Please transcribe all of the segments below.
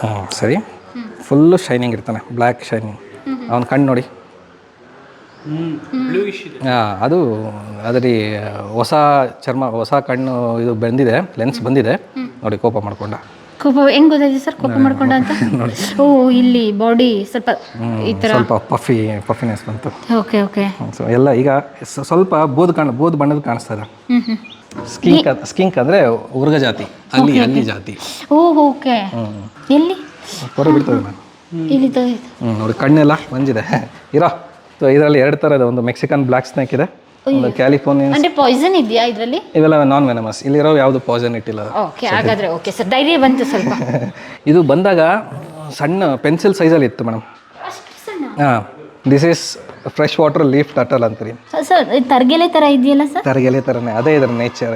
ಹ್ಞೂ ಸರಿ. Full shining ಇರ್ತಾನೆ ಬ್ಲ್ಯಾಕ್ ಶೈನಿಂಗ್ ಅವನ ಕಣ್ಣು ನೋಡಿ. ಹಾಂ ಅದು ಅದರಲ್ಲಿ ಹೊಸ ಚರ್ಮ ಹೊಸ ಕಣ್ಣು ಇದು ಬಂದಿದೆ ಲೆನ್ಸ್ ಬಂದಿದೆ. ನೋಡಿ ಕೋಪ ಮಾಡ್ಕೊಂಡ. ಕೋಪ ಹೆಂಗ್ ಗೊತ್ತಾಯ್ತು ಸರ್ ಕೋಪ ಮಾಡ್ಕೊಂಡ ಅಂತ? ಓ ಇಲ್ಲಿ ಬಾಡಿ ಸ್ವಲ್ಪ ಈ ತರ. ಸ್ವಲ್ಪ ಪಫಿ ಪಫಿನೆಸ್ ಬಂತು. Okay okay. ಸೊ ಎಲ್ಲ ಈಗ ಸ್ವಲ್ಪ ಬೂದು ಕಾಣ ಬೂದು ಬಣ್ಣದ ಕಾಣಿಸ್ತಾ ಇದೆ. ಸ್ಕಿಂಕ್ ಸ್ಕಿಂಕ್ ಅಂದ್ರೆ ಉರ್ಗ ಜಾತಿ. ಅಲ್ಲಿ ಅಲ್ಲಿ ಜಾತಿ. ಓ ಓಕೆ. ಎಲ್ಲಿ? ಹೊರ ಬಿಡ್ತದೆ ನಾನು ಇಲ್ಲಿ. ಹ್ಞೂ ನೋಡಿ ಕಣ್ಣೆಲ್ಲ ಮಂಜಿದೆ. ಇರೋ ಸೊ ಇದರಲ್ಲಿ ಎರಡು ತರ ಇದೆ. ಒಂದು ಮೆಕ್ಸಿಕನ್ ಬ್ಲ್ಯಾಕ್ ಸ್ನೇಕ್ ಇದೆ ಒಂದು ಕ್ಯಾಲಿಫೋರ್ನಿಯನ್ ಅಂದ್ರೆ ಪಾಯ್ಸನ್ ಇದೆಯಾ ಇದರಲ್ಲಿ? ಇವೆಲ್ಲ ನಾನ್ ವೆನಮಸ್ ಇಲ್ಲಿರೋ ಯಾವುದು ಪಾಯ್ಸನ್ ಇಟ್ಟಿಲ್ಲ. ಓಕೆ ಹಾಗಾದ್ರೆ ಓಕೆ ಸರ್ ಧೈರ್ಯ ಬಂತು ಸ್ವಲ್ಪ. ಇದು ಬಂದಾಗ ಸಣ್ಣ ಪೆನ್ಸಿಲ್ ಸೈಜಲ್ಲಿ ಇತ್ತು ಮೇಡಮ್. ಹಾಂ this is fresh water leaf turtle ಅಂತೀರಿ. ಸರ್ ತರ್ಗೆಲೆ ತರ ಇದೆಯಲ್ಲ ಸರ್ ತರಗೆಲೆ ಥರನೇ ಅದೇ ಇದರ ನೇಚರ್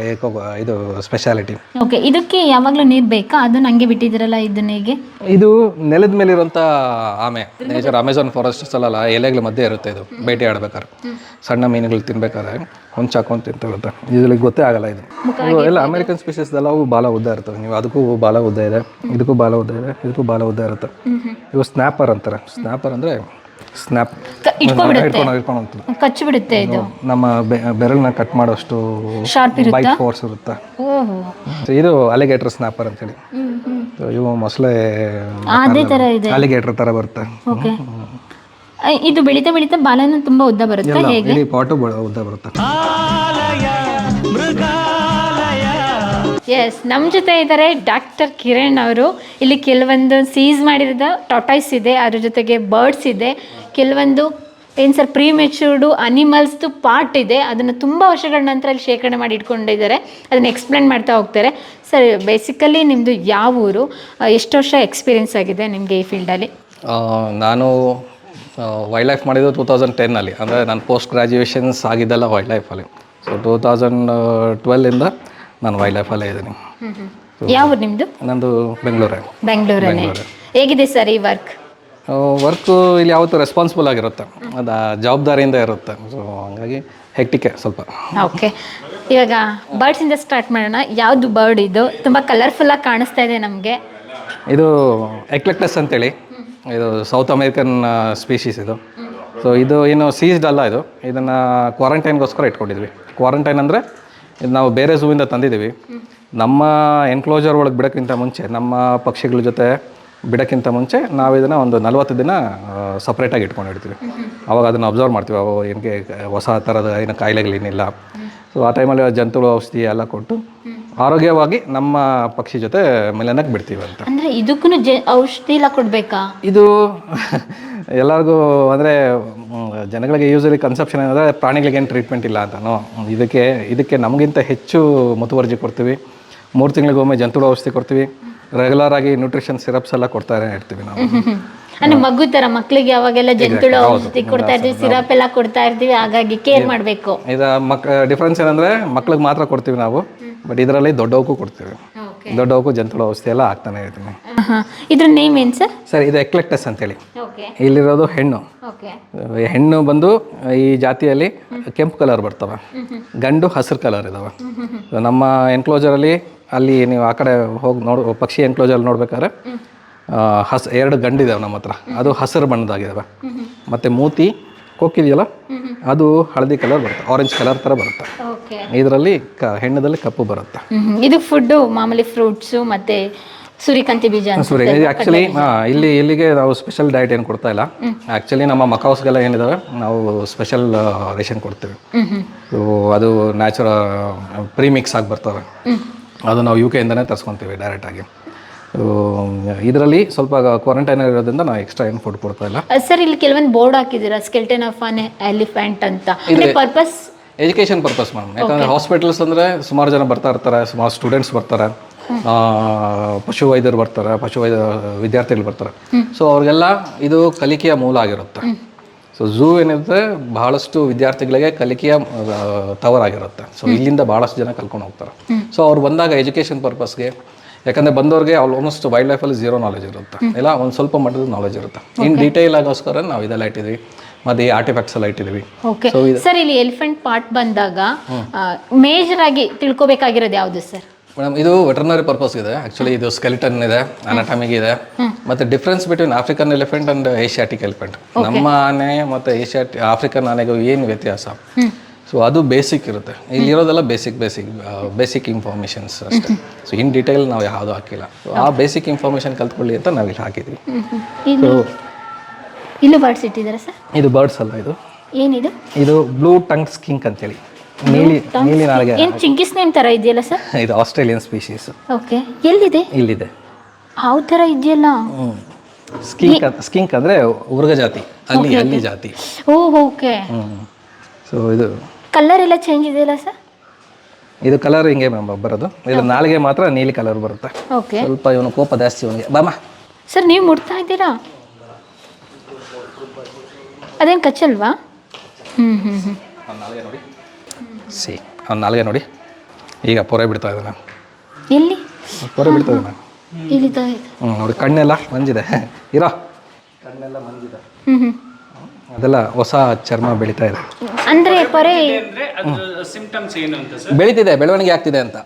ಇದು ಸ್ಪೆಷಾಲಿಟಿ ಓಕೆ ಇದಕ್ಕೆ ಯಾವಾಗಲೂ ನೀರ್ ಬೇಕಾ? ಅದು ನಂಗೆ ಬಿಟ್ಟಿದ್ದೀರಲ್ಲ ಇದನ್ನ ಹೇಗೆ? ಇದು ನೆಲದ ಮೇಲೆ ಇರುವಂತ ಆಮೆ. ನೇಚರ್ ಅಮೆಝಾನ್ ಫಾರೆಸ್ಟ್ ಅಲ್ಲ ಎಲೆಗಳ ಮಧ್ಯೆ ಇರುತ್ತೆ ಇದು. ಬೇಟೆ ಆಡ್ಬೇಕಾದ್ರೆ. ಸಣ್ಣ ಮೀನುಗಳು ತಿನ್ಬೇಕಾದ್ರೆ ಹೊಂಚ್ ಹಾಕೊಂಡು ತಿಂತಿರುತ್ತೆ. ಇದ್ರಲ್ಲಿ ಗೊತ್ತೇ ಆಗಲ್ಲ ಇದು. ಎಲ್ಲ ಅಮೆರಿಕನ್ ಸ್ಪೀಷೀಸ್ ಎಲ್ಲ ಅವು ಬಾಲ ಉದ್ದ ಇರ್ತವೆ ನೀವು ಅದಕ್ಕೂ ಬಾಲ ಉದ್ದ ಇದೆ ಇದಕ್ಕೂ ಬಾಲ ಉದ್ದ ಇದೆ ಇದಕ್ಕೂ ಬಾಲ ಉದ್ದ ಇರುತ್ತೆ. ಇವು ಸ್ನ್ಯಾಪರ್ ಅಂತಾರೆ. ಸ್ನ್ಯಾಪರ್ ಅಂದರೆ ಸ್ನ್ಯಾಪ್ ಇಟ್ಕೊಂಡ್ಬಿಡುತ್ತೆ ಇಟ್ಕೊಂಡು ಇಟ್ಕೊಂಡು ಹೋಗ್ತದೆ ಕಚ್ಚಿ ಬಿಡುತ್ತೆ ಇದು. ನಮ್ಮ ಬೆ- ಬೆರಳನ್ನ ಕಟ್ ಮಾಡೋಷ್ಟು ಶಾರ್ಪ್ ಇರುತ್ತೆ? ಬೈಕ್ ಫೋರ್ಸ್ ಇರುತ್ತೆ? ಓಹೋ. So ಇದು ಅಲಿಗೇಟರ್ ಸ್ನ್ಯಾಪರ್ ಅಂತೇಳಿ So ಇವು ಮೊಸಳೆ ಅದೇ ತರ ಇದೆ. ಅಲಿಗೇಟರ್ ಥರ ಬರುತ್ತೆ. ಓಕೆ ಇದು ಬೆಳೀತಾ ಬೆಳೀತಾ ಬಾಲನ ತುಂಬಾ ಉದ್ದ ಬರುತ್ತೆ? ಹೇಗೆ? ಇಡೀ ಪಾಟು ಉದ್ದ ಬರುತ್ತೆ. ಎಸ್ ನಮ್ಮ ಜೊತೆ ಇದ್ದಾರೆ ಡಾಕ್ಟರ್ ಕಿರಣ್ ಅವರು. ಇಲ್ಲಿ ಕೆಲವೊಂದು ಸೀಸ್ ಮಾಡಿರೋದು ಟಾಟಾಯ್ಸ್ ಇದೆ ಅದ್ರ ಜೊತೆಗೆ ಬರ್ಡ್ಸ್ ಇದೆ. ಕೆಲವೊಂದು ಏನು ಸರ್ ಪ್ರೀ ಮೆಚೂರ್ಡು ಅನಿಮಲ್ಸ್ದು ಪಾರ್ಟ್ ಇದೆ. ಅದನ್ನು ತುಂಬ ವರ್ಷಗಳ ನಂತರ ಅಲ್ಲಿ ಶೇಖರಣೆ ಮಾಡಿ ಇಟ್ಕೊಂಡಿದ್ದಾರೆ. ಅದನ್ನು ಎಕ್ಸ್ಪ್ಲೇನ್ ಮಾಡ್ತಾ ಹೋಗ್ತಾರೆ. ಸರ್ ಬೇಸಿಕಲಿ ನಿಮ್ಮದು ಯಾವ ಊರು? ಎಷ್ಟು ವರ್ಷ ಎಕ್ಸ್ಪೀರಿಯೆನ್ಸ್ ಆಗಿದೆ ನಿಮಗೆ ಈ ಫೀಲ್ಡಲ್ಲಿ ನಾನು ವೈಲ್ಡ್ ಲೈಫ್ ಮಾಡಿದ್ದು ಟೂ ತೌಸಂಡ್ ಟೆನ್ನಲ್ಲಿ ಅಂದರೆ ನಾನು ಪೋಸ್ಟ್ ಗ್ರ್ಯಾಜುಯೇಷನ್ಸ್ ಆಗಿದ್ದಲ್ಲ ವೈಲ್ಡ್ ಲೈಫಲ್ಲಿ ಸೊ ಟೂ ತೌಸಂಡ್ ಟ್ವೆಲ್ಲಿಂದ ನಾನು ವೈಲ್ಡ್ ಲೈಫಲ್ಲೇ ಇದ್ದೀನಿ. ಯಾವ ಊರು ನಿಮ್ಮದು ನಂದು ಬೆಂಗಳೂರೇ. ಬೆಂಗಳೂರಲ್ಲಿ ಹೇಗಿದೆ ಸರ್ ಈ ವರ್ಕ್ ವರ್ಕು ಇಲ್ಲಿ ಯಾವತ್ತೂ ರೆಸ್ಪಾನ್ಸಿಬಲ್ ಆಗಿರುತ್ತೆ. ಅದು ಜವಾಬ್ದಾರಿಯಿಂದ ಇರುತ್ತೆ. ಸೊ ಹಂಗಾಗಿ ಹೆಕ್ಟಿಕೆ ಸ್ವಲ್ಪ. ಓಕೆ ಇವಾಗ ಬರ್ಡ್ಸಿಂದ ಸ್ಟಾರ್ಟ್ ಮಾಡೋಣ. ಯಾವುದು ಬರ್ಡ್ ಇದು? ತುಂಬ ಕಲರ್ಫುಲ್ಲಾಗಿ ಕಾಣಿಸ್ತಾ ಇದೆ ನಮಗೆ. ಇದು ಎಕ್ಲೆಕ್ಟಸ್ ಅಂತೇಳಿ. ಇದು ಸೌತ್ ಅಮೇರಿಕನ್ ಸ್ಪೀಶೀಸ್ ಇದು. ಸೊ ಇದು ಏನು ಸೀಸ್ಡ್ ಅಲ್ಲ ಇದು. ಇದನ್ನು ಕ್ವಾರಂಟೈನ್ಗೋಸ್ಕರ ಇಟ್ಕೊಂಡಿದ್ವಿ. ಕ್ವಾರಂಟೈನ್ ಅಂದರೆ ಇದು ನಾವು ಬೇರೆ ಝೂವಿಂದ ತಂದಿದ್ದೀವಿ. ನಮ್ಮ ಎನ್ಕ್ಲೋಜರ್ ಒಳಗೆ ಬಿಡೋಕ್ಕಿಂತ ಮುಂಚೆ ನಮ್ಮ ಪಕ್ಷಿಗಳ ಜೊತೆ ಬಿಡೋಕ್ಕಿಂತ ಮುಂಚೆ ನಾವು ಇದನ್ನು ಒಂದು ನಲ್ವತ್ತು ದಿನ ಸಪ್ರೇಟಾಗಿ ಇಟ್ಕೊಂಡಿರ್ತೀವಿ ಅವಾಗ ಅದನ್ನು ಅಬ್ಸರ್ವ್ ಮಾಡ್ತೀವಿ. ಅವು ಏನಕ್ಕೆ ಹೊಸ ಥರದ ಏನು ಕಾಯಿಲೆಗಳೇನಿಲ್ಲ ಸೊ ಆ ಟೈಮಲ್ಲಿ ಜಂತುಳು ಔಷಧಿ ಎಲ್ಲ ಕೊಟ್ಟು ಆರೋಗ್ಯವಾಗಿ ನಮ್ಮ ಪಕ್ಷಿ ಜೊತೆ ಮಿಲನಕ್ಕೆ ಬಿಡ್ತೀವಿ ಅಂತ. ಅಂದ್ರೆ ಇದಕ್ಕೂ ಜ ಔಷಧಿ ಎಲ್ಲ ಕೊಡಬೇಕಾ? ಇದು ಎಲ್ಲರಿಗೂ ಅಂದರೆ ಜನಗಳಿಗೆ ಯೂಸಲಿ ಕನ್ಸೆಪ್ಷನ್ ಏನಂದರೆ ಪ್ರಾಣಿಗಳಿಗೆ ಏನು ಟ್ರೀಟ್ಮೆಂಟ್ ಇಲ್ಲ ಅಂತನೋ. ಇದಕ್ಕೆ ಇದಕ್ಕೆ ನಮಗಿಂತ ಹೆಚ್ಚು ಮುತುವರ್ಜಿ ಕೊಡ್ತೀವಿ. ಮೂರು ತಿಂಗಳಿಗೊಮ್ಮೆ ಜಂತುಳು ಔಷಧಿ ಕೊಡ್ತೀವಿ. ರೆಗ್ಯುಲರ್ ಆಗಿ ನ್ಯೂಟ್ರಿಷನ್ ಸಿರಪ್ಸ್ ಎಲ್ಲ ಕೊಡ್ತಾನೆ ಇರ್ತೀವಿ ನಾವು. ಅಂದ್ರೆ ಮಗು ತರ ಮಕ್ಕಳಿಗೆ ಯಾವಾಗೆಲ್ಲ ಜಂತುಳ ಔಷಧಿ ಕೊಡ್ತಾ ಇರ್ತೀವಿ ಸಿರಪ್ ಎಲ್ಲ ಕೊಡ್ತಾ ಇರ್ತೀವಿ ಹಾಗಾಗಿ ಕೇರ್ ಮಾಡಬೇಕು. ಇದು ಮಕ್ ಡಿಫ್ರೆನ್ಸ್ ಏನಂದ್ರೆ ಮಕ್ಳಿಗೆ ಮಾತ್ರ ಕೊಡ್ತೀವಿ ನಾವು ಬಟ್ ಇದರಲ್ಲಿ ದೊಡ್ಡವಕ್ಕೂ ಕೊಡ್ತೀವಿ. ದೊಡ್ಡವಕ್ಕೂ ಜಂತುಳ ಔಷಧಿ ಎಲ್ಲ ಆಗ್ತಾನೆ ಇರ್ತೀನಿ ಇದ್ರ ನೇಮ್ ಏನು ಸರ್ ಸರ್ ಇದು ಎಕ್ಲೆಕ್ಟಸ್ ಅಂತೇಳಿ. ಓಕೆ ಇಲ್ಲಿರೋದು ಹೆಣ್ಣು. ಓಕೆ ಹೆಣ್ಣು ಬಂದು ಈ ಜಾತಿಯಲ್ಲಿ ಕೆಂಪು ಕಲರ್ ಬರ್ತವೆ. ಗಂಡು ಹಸಿರು ಕಲರ್ ಇದಾವೆ. ನಮ್ಮ ಎನ್ಕ್ಲೋಜರಲ್ಲಿ ಅಲ್ಲಿ ನೀವು ಆ ಕಡೆ ಹೋಗಿ ನೋಡ್ ಪಕ್ಷಿ ಎನ್ಕ್ಲೋಜರ್ ನೋಡ್ಬೇಕಾದ್ರೆ ಹಸ್ ಎರಡು ಗಂಡಿದಾವೆ ನಮ್ಮ ಹತ್ರ. ಅದು ಹಸಿರು ಬಣ್ಣದಾಗಿದ್ದಾವೆ ಮತ್ತು ಮೂತಿ ಕೊಕ್ಕಿದೆಯಲ್ಲ? ಅದು ಹಳದಿ ಕಲರ್ ಬರುತ್ತೆ ಆರೆಂಜ್ ಕಲರ್ ಥರ ಬರುತ್ತೆ. ಇದರಲ್ಲಿ ಕ ಹೆಣ್ಣದಲ್ಲಿ ಕಪ್ಪು ಬರುತ್ತೆ. ಇದು ಫುಡ್ಡು ಮಾಮೂಲಿ ಫ್ರೂಟ್ಸು ಮತ್ತು ಸೂರ್ಯಕಾಂತಿ ಬೀಜ ಸೂರ್ಯ ಆ್ಯಕ್ಚುಲಿ ಇಲ್ಲಿ ಇಲ್ಲಿಗೆ ನಾವು ಸ್ಪೆಷಲ್ ಡಯಟ್ ಏನು ಕೊಡ್ತಾ ಇಲ್ಲ. ಆ್ಯಕ್ಚುಲಿ ನಮ್ಮ ಮಕೌಸ್ಗೆಲ್ಲ ಏನಿದಾವೆ ನಾವು ಸ್ಪೆಷಲ್ ರೇಷನ್ ಕೊಡ್ತೀವಿ. ಸೊ ಅದು ನ್ಯಾಚುರ ಪ್ರೀಮಿಕ್ಸ್ ಆಗಿ ಬರ್ತವೆ. ಅದು ನಾವು ಯು ಕೆಯಿಂದನೇ ತರಿಸ್ಕೊತೀವಿ ಡೈರೆಕ್ಟಾಗಿ ಇದರಲ್ಲಿ ಸ್ವಲ್ಪ ಕ್ವಾರಂಟೈನ್ ಇರೋದ್ರಿಂದ ನಾವು ಎಕ್ಸ್ಟ್ರಾ ಏನು ಫುಡ್ ಕೊಡ್ತಾ ಇಲ್ಲ. ಸರ್ ಇಲ್ಲಿ ಕೆಲವೊಂದು ಬೋರ್ಡ್ ಹಾಕಿದ್ದೀರಾ? ಸ್ಕೆಲ್ಟನ್ ಆಫ್ ಆನ್ ಎಲಿಫೆಂಟ್ ಅಂತ. ಪರ್ಪಸ್ ಎಜುಕೇಷನ್ ಪರ್ಪಸ್ ಮ್ಯಾಮ್ ಯಾಕಂದರೆ ಹಾಸ್ಪಿಟಲ್ಸ್ ಅಂದರೆ ಸುಮಾರು ಜನ ಬರ್ತಾ ಇರ್ತಾರೆ ಸುಮಾರು ಸ್ಟೂಡೆಂಟ್ಸ್ ಬರ್ತಾರೆ. ಪಶು ವೈದ್ಯರು ಬರ್ತಾರೆ ಪಶು ವೈದ್ಯ ವಿದ್ಯಾರ್ಥಿಗಳು ಬರ್ತಾರೆ. ಸೊ ಅವ್ರಿಗೆಲ್ಲ ಇದು ಕಲಿಕೆಯ ಮೂಲ ಆಗಿರುತ್ತೆ. ಸೊ ಝೂ ಏನಿರುತ್ತೆ ಬಹಳಷ್ಟು ವಿದ್ಯಾರ್ಥಿಗಳಿಗೆ ಕಲಿಕೆಯ ಟವರ್ ತವರಾಗಿರುತ್ತೆ ಸೊ ಇಲ್ಲಿಂದ ಬಹಳಷ್ಟು ಜನ ಕಲ್ಕೊಂಡು ಹೋಗ್ತಾರೆ. ಸೊ ಅವ್ರು ಬಂದಾಗ ಎಜುಕೇಷನ್ ಪರ್ಪಸ್ಗೆ ಯಾಕಂದರೆ ಬಂದವ್ರಿಗೆ ಆಲ್ಮೋಸ್ಟ್ ವೈಲ್ಡ್ ಲೈಫಲ್ಲಿ ಝೀರೋ ನಾಲೆಜ್ ಇರುತ್ತೆ. ಇಲ್ಲ ಒಂದು ಸ್ವಲ್ಪ ಮಟ್ಟದ ನಾಲೆಜ್ ಇರುತ್ತೆ. ಇನ್ ಡೀಟೇಲ್ ಆಗೋಸ್ಕರ ನಾವು ಇದೆಲ್ಲ ಇಟ್ಟಿದ್ವಿ. ಮದೇ ಈ ಆರ್ಟಿಫ್ಯಾಕ್ಟ್ಸ್ ಎಲ್ಲ ಇಟ್ಟಿದ್ವಿ. ಓಕೆ ಸರ್ ಇಲ್ಲಿ ಎಲಿಫೆಂಟ್ ಪಾರ್ಟ್ ಬಂದಾಗ ಮೇಜರ್ ಆಗಿ ತಿಳ್ಕೊಬೇಕಾಗಿರೋದು ಯಾವುದು ಸರ್ ಮೇಡಮ್ ಇದು ವೆಟರ್ನರಿ ಪರ್ಪಸ್ ಇದೆ. ಆಕ್ಚುಲಿ ಇದು ಸ್ಕೆಲಿಟನ್ ಇದೆ ಅನಾಟಮಿಗ್ ಇದೆ. ಮತ್ತೆ difference between African elephant and Asiatic elephant ನಮ್ಮ ಆನೆ ಮತ್ತೆ ಏಷ್ಯಾಟಿ ಆಫ್ರಿಕನ್ ಆನೆಗೂ ಏನು ವ್ಯತ್ಯಾಸ? ಸೊ ಅದು ಬೇಸಿಕ್ ಇರುತ್ತೆ. ಇಲ್ಲಿರೋದೆಲ್ಲ ಬೇಸಿಕ್ ಬೇಸಿಕ್ ಬೇಸಿಕ್ ಇನ್ಫಾರ್ಮೇಷನ್ಸ್ ಅಷ್ಟೇ. ಸೊ ಇನ್ ಡೀಟೇಲ್ ನಾವು ಯಾವುದು ಹಾಕಿಲ್ಲ. ಆ ಬೇಸಿಕ್ ಇನ್ಫಾರ್ಮೇಷನ್ ಕಲ್ತ್ಕೊಳ್ಳಿ ಅಂತ ನಾವು ಇಲ್ಲಿ ಹಾಕಿದ್ವಿ ಇಲ್ಲಿ ಇಲ್ಲೂ ಬರ್ಡ್ಸ್ ಇಟ್ಟಿದ್ದಾರೆ ಸರ್? ಇದು ಬರ್ಡ್ಸ್ ಅಲ್ಲ ಇದು. ಏನಿದು? ಇದು ಬ್ಲೂ ಟಂಗ್ ಸ್ಕಿಂಕ್ ಅಂತೇಳಿ. ನೀಲಿ ನೀಲಿ ನಾಳೆಗೆ ಏನು ಚಿಂಕಿಸ್ ನೇಮ್ ಥರ ಇದೆಯಲ್ಲ ಸರ್? ಇದು ಆಸ್ಟ್ರೇಲಿಯನ್ ಸ್ಪೀಶೀಸ್. ಓಕೆ. ಎಲ್ಲಿದೆ? ಇಲ್ಲಿದೆ. ಯಾವ ಥರ ಇದೆಯಲ್ಲ? ಸ್ಕಿಂಕ್ ಸ್ಕಿಂಕ್ ಅಂದರೆ ಉರ್ಗ ಜಾತಿ. ಅಲ್ಲಿ ಅಲ್ಲಿ ಜಾತಿ. ಓ ಓಕೆ. ಸೊ ಇದು ಕಲರ್ ಎಲ್ಲ ಚೇಂಜ್ ಇದೆಯಲ್ಲ ಸರ್? ಇದು ಕಲರ್ ಹಿಂಗೆ ಮ್ಯಾಮ್ ಬರೋದು. ಇದು ನಾಲ್ಗೆ ಮಾತ್ರ ನೀಲಿ ಕಲರ್ ಬರುತ್ತೆ. ಓಕೆ ಸ್ವಲ್ಪ ಇವನು ಕೋಪ ಜಾಸ್ತಿ ಇವನಿಗೆ. ಬಾಮ ಸರ್ ನೀವು ಮುಡ್ತಾ ಇದ್ದೀರಾ? ಅದೇನು ಕಚ್ಚಲ್ವಾ? ಹ್ಞೂ ಹ್ಞೂ ಹ್ಞೂ ನಾಲ್ಗೆ ನೋಡಿ. ಸಿ ಅವ್ನು ನಾಲ್ಗೆ ನೋಡಿ. ಈಗ ಪೊರೆ ಬಿಡ್ತಾ ಇದ್ದಾನೆ. ಎಲ್ಲಿ? ಪೊರೆ ಬಿಡ್ತಾ ಇದ್ದಾನೆ. ಇಲ್ಲಿದ ಹ್ಞೂ ನೋಡಿ ಕಣ್ಣೆಲ್ಲ ಮಂಜಿದೆ. ಇರೋ. ಕಣ್ಣೆಲ್ಲ ಮಂಜಿದೆ. ಅದೆಲ್ಲ ಹೊಸ ಚರ್ಮ ಬೆಳೀತಾ ಇದೆ. ಅಂದ್ರೆ ಪೊರೆ ಸಿಂಪ್ಟಮ್ಸ್ ಏನು ಅಂತ ಸರ್? ಬೆಳೀತಿದೆ ಬೆಳವಣಿಗೆ ಆಗ್ತಿದೆ ಅಂತ.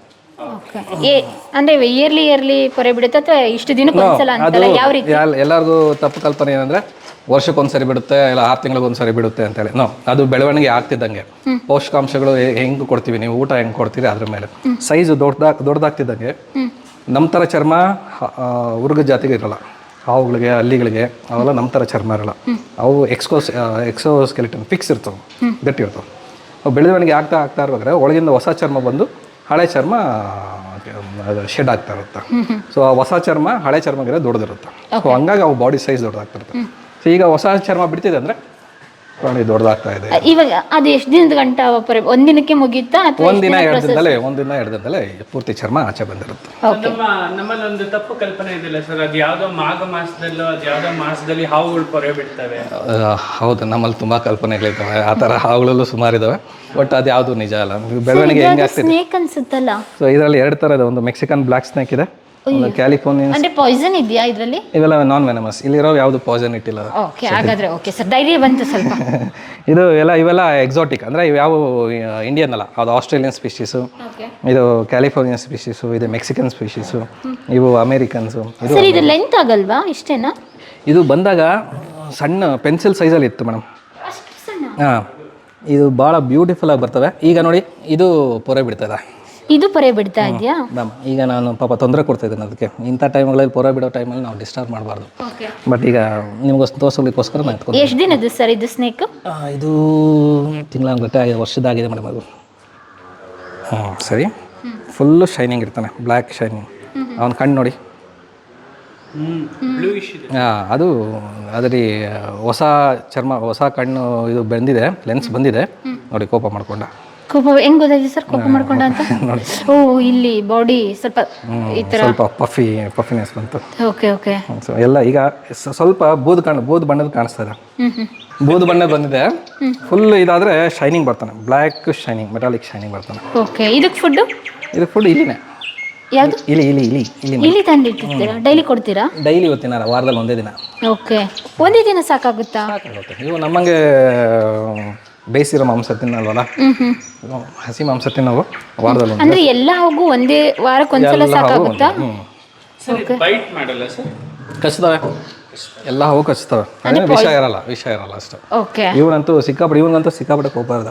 ಓಕೆ. ಏ ಅಂದರೆ ಇಯರ್ಲಿ ಇಯರ್ಲಿ ಪೊರೆ ಬಿಡುತ್ತೆ ಅಥವಾ ಇಷ್ಟು ದಿನಕ್ಕೆ ಒಂದ್ಸಲ ಅಂತಲ್ಲ? ಯಾವ ರೀತಿ? ಎಲ್- ಎಲ್ಲರಿಗೂ ತಪ್ಪು ಕಲ್ಪನೆ ಏನಂದ್ರೆ ವರ್ಷಕ್ಕೊಂದ್ಸರಿ ಬಿಡುತ್ತೆ ಇಲ್ಲ ಆರು ತಿಂಗಳಿಗೊಂದ್ಸರಿ ಬಿಡುತ್ತೆ ಅಂತೇಳಿ ನೋ ಅದು ಬೆಳವಣಿಗೆ ಆಗ್ತಿದ್ದಂಗೆ. ಪೋಷಕಾಂಶಗಳು ಹೆಂಗೆ ಕೊಡ್ತೀವಿ ನೀವು ಊಟ ಹೆಂಗ್ ಕೊಡ್ತೀರಿ ಅದ್ರ ಮೇಲೆ. ಸೈಜ್ ದೊಡ್ಡದಾಗ ದೊಡ್ಡದಾಗ್ತಿದ್ದಂಗೆ ನಮ್ಮ ಥರ ಚರ್ಮ ಹುರುಗ ಜಾತಿಗೆ ಇರಲ್ಲ. ಹಾವುಗಳಿಗೆ ಹಲ್ಲಿಗಳಿಗೆ ಅವೆಲ್ಲ ನಮ್ಮ ಥರ ಚರ್ಮ ಇರಲ್ಲ. ಅವು ಎಕ್ಸ್ಕೋಸ್ ಎಕ್ಸೋ ಸ್ಕೆಲಿಟನ್ ಫಿಕ್ಸ್ ಇರ್ತವೆ. ಗಟ್ಟಿ ಇರ್ತವೆ. ಅವು ಬೆಳವಣಿಗೆ ಆಗ್ತಾ ಆಗ್ತಾ ಇರ್ಬೇಕಾದ್ರೆ ಒಳಗಿಂದ ಹೊಸ ಚರ್ಮ ಬಂದು ಹಳೆ ಚರ್ಮ ಶೆಡ್ ಆಗ್ತಾ ಇರುತ್ತೆ. ಸೊ ಆ ಹೊಸ ಚರ್ಮ ಹಳೆ ಚರ್ಮಗಿರೋ ದೊಡ್ಡದಿರುತ್ತೆ. ಸೊ ಹಂಗಾಗಿ ಅವು ಬಾಡಿ ಸೈಜ್ ದೊಡ್ಡದಾಗ್ತಿರುತ್ತೆ ಸೊ ಈಗ ಹೊಸ ಚರ್ಮ ಬಿಡ್ತಿದೆ ಅಂದರೆ ಪ್ರಾಣಿ ದೊಡ್ಡದಾಗ್ತಾ ಇದೆ. ಇವಾಗ ಅದು ಎಷ್ಟು ದಿನದ ಗಂಟ ಪೊರೆ ಒಂದಿನಕ್ಕೆ ಮುಗೀತಾ ಅಥವಾ ಒಂದಿನ ಎರಡು ದಿನದಲ್ಲೇ ಒಂದಿನ ಎರಡು ದಿನದಲ್ಲೇ ಪೂರ್ತಿ ಚರ್ಮ ಆಚೆ ಬಂದಿರುತ್ತೆ. ನಮ್ಮ ನಮ್ಮಲ್ಲಿ ಒಂದು ತಪ್ಪು ಕಲ್ಪನೆ ಇದೆಯಲ್ಲ ಸರ್. ಅದು ಯಾವ್ದೋ ಮಾಘ ಮಾಸದಲ್ಲೋ ಅದು ಯಾವ್ದೋ ಮಾಸದಲ್ಲಿ ಹಾವುಗಳು ಪೊರೆ ಬಿಡ್ತವೆ. ಹೌದು ನಮ್ಮಲ್ಲಿ ತುಂಬ ಕಲ್ಪನೆಗಳಿದ್ದಾವೆ. ಆ ಥರ ಹಾವುಗಳಲ್ಲೂ ಸುಮಾರಿದ್ದಾವೆ ಬಟ್ ಅದು ಯಾವುದು ನಿಜ ಅಲ್ಲ. ಬೆಳವಣಿಗೆ ಹೆಂಗೆ ಆಗ್ತಿದೆ? ಸ್ನೇಕ್ ಅನ್ಸುತ್ತಲ್ಲ? ಸೊ ಇದರಲ್ಲಿ ಎರಡು ತರ ಇದೆ ಒಂದು ಮೆಕ್ಸಿಕನ್ ಬ್ಲ್ಯಾಕ್ ಸ್ನೇಕ್ ಇದೆ. ಒಂದು ಕ್ಯಾಲಿಫೋರ್ನಿಯನ್ ಅಂದ್ರೆ ಪಾಯ್ಸನ್ ಇದೆಯಾ ಇದರಲ್ಲಿ? ಇವೆಲ್ಲ ನಾನ್ ವೆನಮಸ್ ಇಲ್ಲಿರೋ ಯಾವುದು ಪಾಯ್ಸನ್ ಇಟ್ಟಿಲ್ಲ. ಓಕೆ ಹಾಗಾದ್ರೆ ಓಕೆ ಸರ್ ಧೈರ್ಯ ಬಂತು ಸ್ವಲ್ಪ. ಇದು ಎಲ್ಲ ಇವೆಲ್ಲ ಎಕ್ಸಾಟಿಕ್ ಅಂದ್ರೆ ಇವು ಯಾವ ಇಂಡಿಯನ್ ಅಲ್ಲ ಅದು ಆಸ್ಟ್ರೇಲಿಯನ್ ಸ್ಪೀಶೀಸು ಇದು ಕ್ಯಾಲಿಫೋರ್ನಿಯನ್ ಸ್ಪೀಶೀಸು ಇದು ಮೆಕ್ಸಿಕನ್ ಸ್ಪೀಶೀಸು ಇವು ಅಮೇರಿಕನ್ಸು ಇದು ಸರ್ ಇದು ಲೆಂತ್ ಆಗಲ್ವಾ ಇಷ್ಟೇನಾ? ಇದು ಬಂದಾಗ ಸಣ್ಣ ಪೆನ್ಸಿಲ್ ಸೈಜಲ್ಲಿ ಇತ್ತು ಮೇಡಮ್ ಹಾಂ. ಇದು ಭಾಳ ಬ್ಯೂಟಿಫುಲ್ ಆಗಿ ಬರ್ತವೆ. ಈಗ ನೋಡಿ ಇದು ಪೊರೆ ಬಿಡ್ತದೆ ಇದು ಪೊರೆ ಬಿಡ್ತಾ ಇದೆಯಾ? ಮ್ಯಾಮ್ ಈಗ ನಾನು ಪಾಪ ತೊಂದರೆ ಕೊಡ್ತಾ ಇದ್ದೀನಿ ಅದಕ್ಕೆ. ಇಂಥ ಟೈಮ್ಗಳಲ್ಲಿ ಪೊರೆ ಬಿಡೋ ಟೈಮಲ್ಲಿ ನಾವು ಡಿಸ್ಟರ್ಬ್ ಮಾಡಬಾರ್ದು. ಓಕೆ. ಬಟ್ ಈಗ ನಿಮ್ಗೆ ತೋರಿಸೋಲಿಕ್ಕೋಸ್ಕರ ನಾನು ಎತ್ಕೊಂಡು ಎಷ್ಟು ದಿನದ್ದು ಸರ್ ಇದು ಸ್ನೇಕ್ ಇದು ತಿಂಗಳ ಐದು ಆಗಿದೆ ವರ್ಷದಾಗಿದೆ ಮೇಡಮ್ ಅದು ಹ್ಞೂ ಸರಿ. ಫುಲ್ಲು ಶೈನಿಂಗ್ ಇರ್ತಾನೆ ಬ್ಲ್ಯಾಕ್ ಶೈನಿಂಗ್ ಅವನ ಕಣ್ಣು ನೋಡಿ. ಹ್ಮ್ ಬ್ಲೂ ಇದೆ. ಹಾಂ ಅದು ಅದರಲ್ಲಿ ಹೊಸ ಚರ್ಮ ಹೊಸ ಕಣ್ಣು ಇದು ಬಂದಿದೆ ಲೆನ್ಸ್ ಬಂದಿದೆ. ನೋಡಿ ಕೋಪ ಮಾಡ್ಕೊಂಡ. ಕೋಪ ಹೆಂಗ್ ಗೊತ್ತಾಯ್ತು ಸರ್ ಕೋಪ ಮಾಡ್ಕೊಂಡ ಅಂತ? ಓ ಇಲ್ಲಿ ಬಾಡಿ ಸ್ವಲ್ಪ ಈ ತರ ಸ್ವಲ್ಪ ಪಫಿ ಪಫಿನೆಸ್ ಬಂತು. Okay okay. ಸೊ ಎಲ್ಲ ಈಗ ಸ- ಸ್ವಲ್ಪ ಬೂದು ಕಾಣ ಬೂದು ಬಣ್ಣದ ಕಾಣಿಸ್ತಾ ಇದೆ. ಹ್ಮ್ ಹ್ಮ್. ಬೂದು ಬಣ್ಣ ಬಂದಿದೆ. ಫುಲ್ ಇದಾದ್ರೆ ಶೈನಿಂಗ್ ಬರ್ತಾನೆ. ಬ್ಲ್ಯಾಕ್ ಶೈನಿಂಗ್ ಮೆಟಾಲಿಕ್ ಶೈನಿಂಗ್ ಬರ್ತಾನೆ. ಓಕೆ ಇದಕ್ಕೆ ಫುಡ್ ಇದು ಫುಡ್ ಇಲ್ಲಿನೇ. ಯಾವುದು? ಇಲಿ ಇಲಿ ಇಲಿ ಇಲ್ಲಿ ಇಲ್ಲಿ ತಂದಿಟ್ಟಿರ್ತೀರಾ ಡೈಲಿ ಕೊಡ್ತೀರಾ? ಡೈಲಿ ಇವತ್ತಿನ ವಾರದಲ್ಲಿ ಒಂದೇ ದಿನ. ಓಕೆ. ಒಂದೇ ದಿನ ಸಾಕಾಗುತ್ತಾ? ಸಾಕಾಗುತ್ತೆ. ಇವು ನಮ್ಮಂಗೆ ಬೇಯಿಸಿರೋ ಮಾಂಸ ತಿನ್ನಲ್ವಲ್ಲ? ಹ್ಮ್ ಹ್ಮ್. ಹಸಿ ಮಾಂಸ ತಿನ್ನವು ವಾರದಲ್ಲಿ ಒಂದು ಅಂದ್ರೆ ಎಲ್ಲ ಹೋಗು ಒಂದೇ ವಾರಕ್ಕೆ ಒಂದ್ಸಲ ಎಲ್ಲ ಹಾವು ಸಾಕಾಗುತ್ತಾ? ಹ್ಞೂ ಬೈಟ್ ಮಾಡಲ್ಲ ಸರ್? ಕಚ್ತವೆ. ಎಲ್ಲ ಹಾವು ಕಚ್ತವೆ. ವಿಷ ಇರಲ್ಲ ವಿಷ ಇರಲ್ಲ ಅಷ್ಟು. ಓಕೆ ಇವನಂತೂ ಸಿಕ್ಕಾಪಟ್ಟೆ ಇವನಂತೂ ಸಿಕ್ಕಾಪಟ್ಟೆ ಕೋಪ ಇರ್ದ.